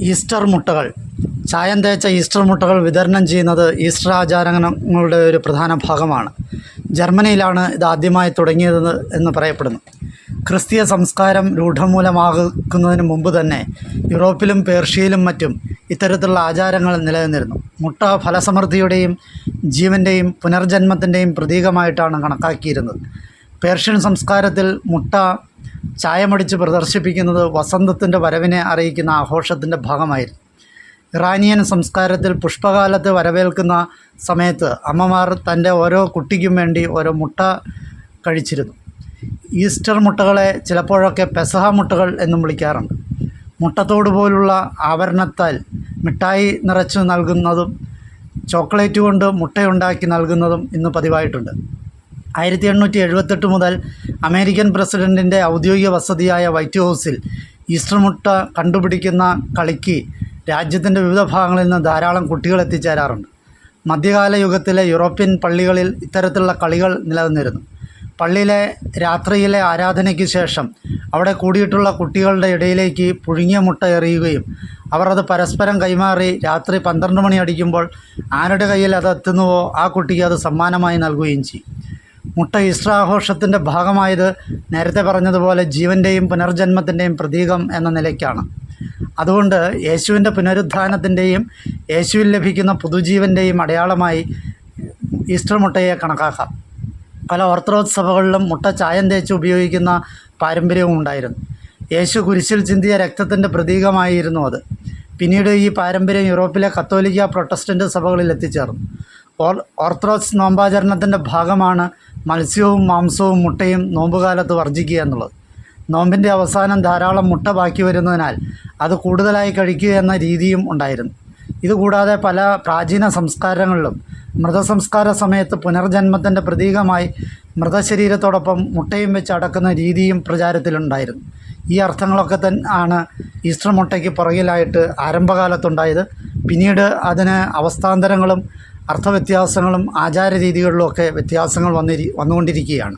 Easter മുട്ടകൾ. ചായം തേച്ച ഈസ്റ്റർ മുട്ടകൾ വിതരണം ചെയ്യുന്നത് ഈസ്റ്റർ ആചാരങ്ങളുടെ ഒരു പ്രധാന ഭാഗമാണ്. ജർമ്മനിയിലാണ് ഇത് ആദ്യമായി തുടങ്ങിയത് എന്ന് പറയപ്പെടുന്നു. ക്രിസ്തീയ സംസ്കാരം രൂഢമൂലമാക്കുന്നതിന് മുമ്പ് തന്നെ യൂറോപ്പിലും പേർഷ്യയിലും മറ്റും ഇത്തരത്തിലുള്ള ആചാരങ്ങൾ നിലനിന്നിരുന്നു. മുട്ട ഫലസമൃദ്ധിയുടെയും ജീവന്റെയും പുനർജന്മത്തിന്റെയും പ്രതീകമായിട്ടാണ് കണക്കാക്കിയിരുന്നത്. പേർഷ്യൻ സംസ്കാരത്തിൽ മുട്ട ചായമടിച്ച് പ്രദർശിപ്പിക്കുന്നത് വസന്തത്തിന്റെ വരവിനെ അറിയിക്കുന്ന ആഘോഷത്തിന്റെ ഭാഗമായിരുന്നു. ഇറാനിയൻ സംസ്കാരത്തിൽ പുഷ്പകാലത്ത് വരവേൽക്കുന്ന സമയത്ത് അമ്മമാർ തന്റെ ഓരോ കുട്ടിക്കും വേണ്ടി ഓരോ മുട്ട കഴിച്ചിരുന്നു. ഈസ്റ്റർ മുട്ടകളെ ചിലപ്പോഴൊക്കെ പെസഹ മുട്ടകൾ എന്നും വിളിക്കാറുണ്ട്. മുട്ടത്തോട് പോലുള്ള ആവരണത്താൽ മിഠായി നിറച്ചു നൽകുന്നതും ചോക്ലേറ്റ് കൊണ്ട് മുട്ടയുണ്ടാക്കി നൽകുന്നതും ഇന്ന് പതിവായിട്ടുണ്ട്. ആയിരത്തി എണ്ണൂറ്റി എഴുപത്തെട്ട് മുതൽ അമേരിക്കൻ പ്രസിഡന്റിന്റെ ഔദ്യോഗിക വസതിയായ വൈറ്റ് ഹൗസിൽ ഈസ്റ്റർ മുട്ട കണ്ടുപിടിക്കുന്ന കളിക്ക് രാജ്യത്തിന്റെ വിവിധ ഭാഗങ്ങളിൽ നിന്ന് ധാരാളം കുട്ടികൾ എത്തിച്ചേരാറുണ്ട്. മധ്യകാല യുഗത്തിലെ യൂറോപ്യൻ പള്ളികളിൽ ഇത്തരത്തിലുള്ള കളികൾ നിലനിന്നിരുന്നു. പള്ളിയിലെ രാത്രിയിലെ ആരാധനയ്ക്ക് ശേഷം അവിടെ കൂടിയിട്ടുള്ള കുട്ടികളുടെ ഇടയിലേക്ക് പുഴുങ്ങിയ മുട്ട എറിയുകയും അവർ അത് പരസ്പരം കൈമാറി രാത്രി പന്ത്രണ്ട് മണി അടിക്കുമ്പോൾ ആരുടെ കയ്യിൽ അത് എത്തുന്നുവോ ആ കുട്ടിക്ക് അത് സമ്മാനമായി നൽകുകയും ചെയ്യും. മുട്ട ഈസ്റ്റർ ആഘോഷത്തിന്റെ ഭാഗമായത് നേരത്തെ പറഞ്ഞതുപോലെ ജീവന്റെയും പുനർജന്മത്തിന്റെയും പ്രതീകം എന്ന നിലയ്ക്കാണ്. അതുകൊണ്ട് യേശുവിന്റെ പുനരുത്ഥാനത്തിന്റെയും യേശുവിൽ ലഭിക്കുന്ന പുതുജീവന്റെയും അടയാളമായി ഈസ്റ്റർ മുട്ടയെ കണക്കാക്കാം. പല ഓർത്തഡോക്സ് സഭകളിലും മുട്ട ചായം തേച്ച് ഉപയോഗിക്കുന്ന പാരമ്പര്യവും ഉണ്ടായിരുന്നു. യേശു കുരിശിൽ ചിന്തിയ രക്തത്തിന്റെ പ്രതീകമായിരുന്നു അത്. പിന്നീട് ഈ പാരമ്പര്യം യൂറോപ്പിലെ കത്തോലിക്ക പ്രൊട്ടസ്റ്റന്റ് സഭകളിൽ എത്തിച്ചേർന്നു. ഓർ ഓർത്തഡോക്സ് നോമ്പാചരണത്തിന്റെ ഭാഗമാണ് മത്സ്യവും മാംസവും മുട്ടയും നോമ്പുകാലത്ത് വർജിക്കുക എന്നുള്ളത്. നോമ്പിന്റെ അവസാനം ധാരാളം മുട്ട ബാക്കി വരുന്നതിനാൽ അത് കൂടുതലായി കഴിക്കുക എന്ന രീതിയും ഉണ്ടായിരുന്നു. ഇതുകൂടാതെ പല പ്രാചീന സംസ്കാരങ്ങളിലും മൃതസംസ്കാര സമയത്ത് പുനർജന്മത്തിന്റെ പ്രതീകമായി മൃതശരീരത്തോടൊപ്പം മുട്ടയും വെച്ച് അടക്കുന്ന രീതിയും പ്രചാരത്തിലുണ്ടായിരുന്നു. ഈ അർത്ഥങ്ങളൊക്കെ തന്നെ ആണ് ഈസ്റ്റർ മുട്ടയ്ക്ക് പുറകിലായിട്ട് ആരംഭകാലത്തുണ്ടായത്. പിന്നീട് അതിന് അവസ്ഥാന്തരങ്ങളും അർത്ഥവ്യത്യാസങ്ങളും ആചാര രീതികളിലും ഒക്കെ വ്യത്യാസങ്ങൾ വന്നിരി വന്നുകൊണ്ടിരിക്കുകയാണ്.